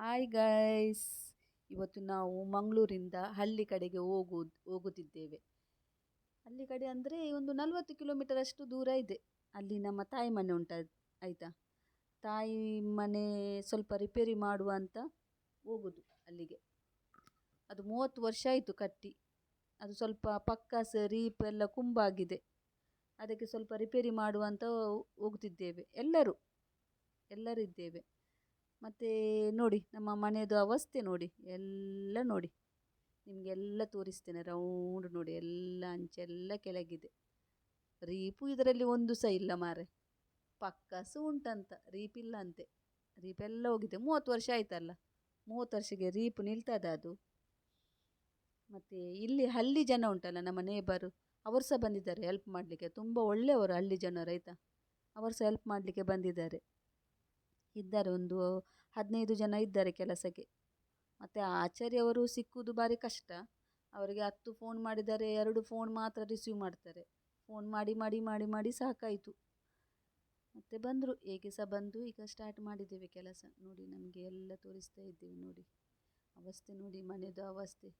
Hi guys ಇವತ್ತು ನಾವು ಮಂಗಳೂರಿಂದ ಹಳ್ಳಿ ಕಡೆಗೆ ಹೋಗು, ಹೋಗುತ್ತಿದ್ದೇವೆ. ಹಳ್ಳಿ ಕಡೆ ಅಂದರೆ ಒಂದು ನಲವತ್ತು ಕಿಲೋಮೀಟರ್ ಅಷ್ಟು ದೂರ ಇದೆ. ಅಲ್ಲಿ ನಮ್ಮ ತಾಯಿ ಮನೆ ಉಂಟು, ಆಯಿತಾ? ತಾಯಿ ಮನೆ ಸ್ವಲ್ಪ ರಿಪೇರಿ ಮಾಡುವ ಅಂತ ಹೋಗುದು ಅಲ್ಲಿಗೆ. ಅದು ಮೂವತ್ತು ವರ್ಷ ಆಯಿತು ಕಟ್ಟಿ. ಅದು ಸ್ವಲ್ಪ ಪಕ್ಕ ರೀಪ್ ಎಲ್ಲ ಕುಂಬಾಗಿದೆ. ಅದಕ್ಕೆ ಸ್ವಲ್ಪ ರಿಪೇರಿ ಮಾಡುವ ಅಂತ ಹೋಗ್ತಿದ್ದೇವೆ ಎಲ್ಲರೂ, ಎಲ್ಲರಿದ್ದೇವೆ. ಮತ್ತು ನೋಡಿ, ನಮ್ಮ ಮನೆಯದು ಅವಸ್ಥೆ ನೋಡಿ, ಎಲ್ಲ ನೋಡಿ. ನಿಮಗೆಲ್ಲ ತೋರಿಸ್ತೇನೆ ರೌಂಡ್ ನೋಡಿ, ಎಲ್ಲ ಅಂಚೆಲ್ಲ ಕೆಳಗಿದೆ. ರೀಪು ಇದರಲ್ಲಿ ಒಂದು ಸಹ ಇಲ್ಲ ಮಾರೆ. ಪಕ್ಕಸು ಉಂಟಂತ ರೀಪ್ ಇಲ್ಲ ಅಂತೆ ರೀಪೆಲ್ಲ ಹೋಗಿದೆ. ಮೂವತ್ತು ವರ್ಷ ಆಯ್ತಲ್ಲ? ಮೂವತ್ತು ವರ್ಷಕ್ಕೆ ರೀಪ್ ನಿಲ್ತದ ಅದು? ಮತ್ತು ಇಲ್ಲಿ ಹಳ್ಳಿ ಜನ ಉಂಟಲ್ಲ ನಮ್ಮ ನೇಬರು ಅವರು ಸಹ ಬಂದಿದ್ದಾರೆ ಹೆಲ್ಪ್ ಮಾಡಲಿಕ್ಕೆ. ತುಂಬ ಒಳ್ಳೆಯವರು ಹಳ್ಳಿ ಜನ ರೈತ ಅವರು ಸಹ ಹೆಲ್ಪ್ ಮಾಡಲಿಕ್ಕೆ ಬಂದಿದ್ದಾರೆ. ಇದ್ದಾರೆ. ಒಂದು ಹದಿನೈದು ಜನ ಇದ್ದಾರೆ ಕೆಲಸಕ್ಕೆ. ಮತ್ತು ಆಚಾರ್ಯವರು ಸಿಕ್ಕುವುದು ಭಾರಿ ಕಷ್ಟ. ಅವರಿಗೆ ಹತ್ತು ಫೋನ್ ಮಾಡಿದರೆ ಎರಡು ಫೋನ್ ಮಾತ್ರ ರಿಸೀವ್ ಮಾಡ್ತಾರೆ. ಫೋನ್ ಮಾಡಿ ಮಾಡಿ ಮಾಡಿ ಮಾಡಿ ಸಾಕಾಯಿತು. ಮತ್ತೆ ಬಂದರು. ಹೇಗೆ ಸಹ ಬಂದು ಈಗ ಸ್ಟಾರ್ಟ್ ಮಾಡಿದ್ದೇವೆ ಕೆಲಸ. ನೋಡಿ ನಮಗೆ ಎಲ್ಲ ತೋರಿಸ್ತಾ ಇದ್ದೇವೆ ನೋಡಿ. ಅವಸ್ಥೆ ನೋಡಿ ಮನೆಯದು ಅವಸ್ಥೆ.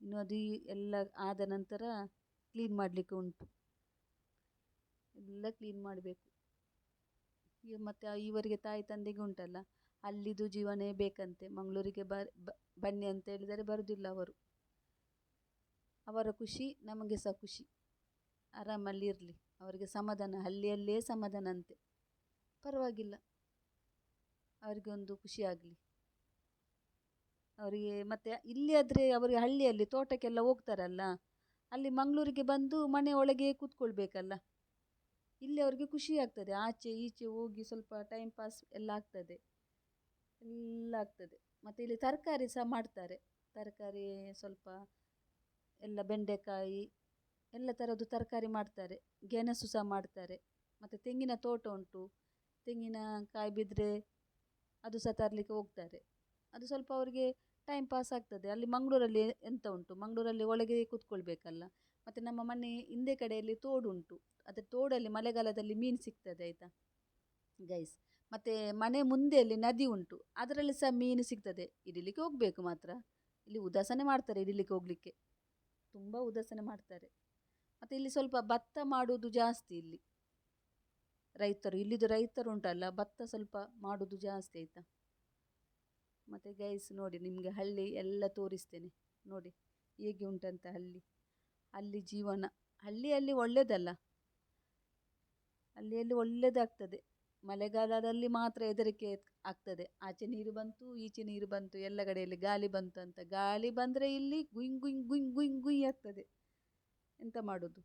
ಇನ್ನು ಅದು ಎಲ್ಲ ಆದ ನಂತರ ಕ್ಲೀನ್ ಮಾಡಲಿಕ್ಕೆ ಉಂಟು. ಎಲ್ಲ ಕ್ಲೀನ್ ಮಾಡಬೇಕು. ಈಗ ಮತ್ತು ಇವರಿಗೆ ತಾಯಿ ತಂದೆಗೆ ಉಂಟಲ್ಲ, ಅಲ್ಲಿದು ಜೀವನೇ ಬೇಕಂತೆ. ಮಂಗಳೂರಿಗೆ ಬನ್ನಿ ಅಂತ ಹೇಳಿದರೆ ಬರುವುದಿಲ್ಲ ಅವರು. ಅವರ ಖುಷಿ, ನಮಗೆ ಸಹ ಖುಷಿ. ಆರಾಮಲ್ಲಿ ಇರಲಿ. ಅವರಿಗೆ ಸಮಾಧಾನ, ಹಳ್ಳಿಯಲ್ಲೇ ಸಮಾಧಾನ ಅಂತೆ ಪರವಾಗಿಲ್ಲ. ಅವರಿಗೆ ಒಂದು ಖುಷಿಯಾಗಲಿ ಅವರಿಗೆ ಮತ್ತು ಇಲ್ಲಿ ಆದರೆ ಅವರಿಗೆ ಹಳ್ಳಿಯಲ್ಲಿ ತೋಟಕ್ಕೆಲ್ಲ ಹೋಗ್ತಾರಲ್ಲ, ಅಲ್ಲಿ ಮಂಗಳೂರಿಗೆ ಬಂದು ಮನೆ ಒಳಗೆ ಕೂತ್ಕೊಳ್ಬೇಕಲ್ಲ. ಇಲ್ಲಿ ಅವರಿಗೆ ಖುಷಿ ಆಗ್ತದೆ. ಆಚೆ ಈಚೆ ಹೋಗಿ ಸ್ವಲ್ಪ ಟೈಮ್ ಪಾಸ್ ಎಲ್ಲ ಆಗ್ತದೆ. ಎಲ್ಲ ಆಗ್ತದೆ. ಮತ್ತು ಇಲ್ಲಿ ತರಕಾರಿ ಸಹ ಮಾಡ್ತಾರೆ. ತರಕಾರಿ ಸ್ವಲ್ಪ ಎಲ್ಲ ಬೆಂಡೆಕಾಯಿ ಎಲ್ಲ ಥರದ್ದು ತರಕಾರಿ ಮಾಡ್ತಾರೆ. ಗೆಣಸು ಸಹ ಮಾಡ್ತಾರೆ. ಮತ್ತು ತೆಂಗಿನ ತೋಟ ಉಂಟು. ತೆಂಗಿನ ಕಾಯಿ ಬಿದ್ದರೆ ಅದು ಸಹ ತರಲಿಕ್ಕೆ ಹೋಗ್ತಾರೆ. ಅದು ಸ್ವಲ್ಪ ಅವರಿಗೆ ಟೈಮ್ ಪಾಸ್ ಆಗ್ತದೆ. ಅಲ್ಲಿ ಮಂಗಳೂರಲ್ಲಿ ಎಂತ ಉಂಟು? ಮಂಗಳೂರಲ್ಲಿ ಒಳಗೆ ಕೂತ್ಕೊಳ್ಬೇಕಲ್ಲ. ಮತ್ತು ನಮ್ಮ ಮನೆ ಹಿಂದೆ ಕಡೆಯಲ್ಲಿ ತೋಡುಂಟು. ಅದು ತೋಡಲ್ಲಿ ಮಳೆಗಾಲದಲ್ಲಿ ಮೀನು ಸಿಗ್ತದೆ ಆಯಿತಾ? ಗೈಸ್, ಮತ್ತು ಮನೆ ಮುಂದೆಯಲ್ಲಿ ನದಿ ಉಂಟು. ಅದರಲ್ಲಿ ಸಹ ಮೀನು ಸಿಗ್ತದೆ. ಹಿಡಿಲಿಕ್ಕೆ ಹೋಗಬೇಕು ಮಾತ್ರ. ಇಲ್ಲಿ ಉದಾಸನೆ ಮಾಡ್ತಾರೆ ಹಿಡಿಲಿಕ್ಕೆ ಹೋಗಲಿಕ್ಕೆ. ತುಂಬ ಉದಾಸನೆ ಮಾಡ್ತಾರೆ. ಮತ್ತು ಇಲ್ಲಿ ಸ್ವಲ್ಪ ಭತ್ತ ಮಾಡೋದು ಜಾಸ್ತಿ ಇಲ್ಲಿ. ರೈತರು, ಇಲ್ಲಿದು ರೈತರು ಉಂಟಲ್ಲ, ಭತ್ತ ಸ್ವಲ್ಪ ಮಾಡೋದು ಜಾಸ್ತಿ ಆಯಿತಾ? ಮತ್ತು ಗೈಸ್ ನೋಡಿ, ನಿಮಗೆ ಹಳ್ಳಿ ಎಲ್ಲ ತೋರಿಸ್ತೇನೆ. ನೋಡಿ, ಹೇಗೆ ಉಂಟಂತ ಹಳ್ಳಿ. ಅಲ್ಲಿ ಜೀವನ. ಹಳ್ಳಿಯಲ್ಲಿ ಒಳ್ಳೆಯದಲ್ಲ ಹಳ್ಳಿಯಲ್ಲಿ ಒಳ್ಳೆಯದಾಗ್ತದೆ ಮಳೆಗಾಲದಲ್ಲಿ ಮಾತ್ರ ಹೆದರಿಕೆ ಆಗ್ತದೆ. ಆಚೆ ನೀರು ಬಂತು, ಈಚೆ ನೀರು ಬಂತು, ಎಲ್ಲ ಕಡೆಯಲ್ಲಿ ಗಾಳಿ ಬಂತು ಅಂತ. ಗಾಳಿ ಬಂದರೆ ಇಲ್ಲಿ ಗುಯ್ ಗುಯ್ ಗುಯ್ ಗುಯ್ ಗುಯ್ ಆಗ್ತದೆ. ಎಂತ ಮಾಡೋದು?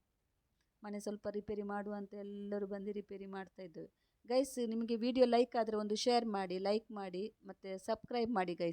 ಮನೆ ಸ್ವಲ್ಪ ರಿಪೇರಿ ಮಾಡುವಂತ ಎಲ್ಲರೂ ಬಂದು ರಿಪೇರಿ ಮಾಡ್ತಾ ಇದ್ದೇವೆ. ಗೈಸ್ ನಿಮಗೆ ವಿಡಿಯೋ ಲೈಕ್ ಆದರೆ ಒಂದು ಶೇರ್ ಮಾಡಿ ಲೈಕ್ ಮಾಡಿ, ಮತ್ತು ಸಬ್ಸ್ಕ್ರೈಬ್ ಮಾಡಿ ಗೈಸ್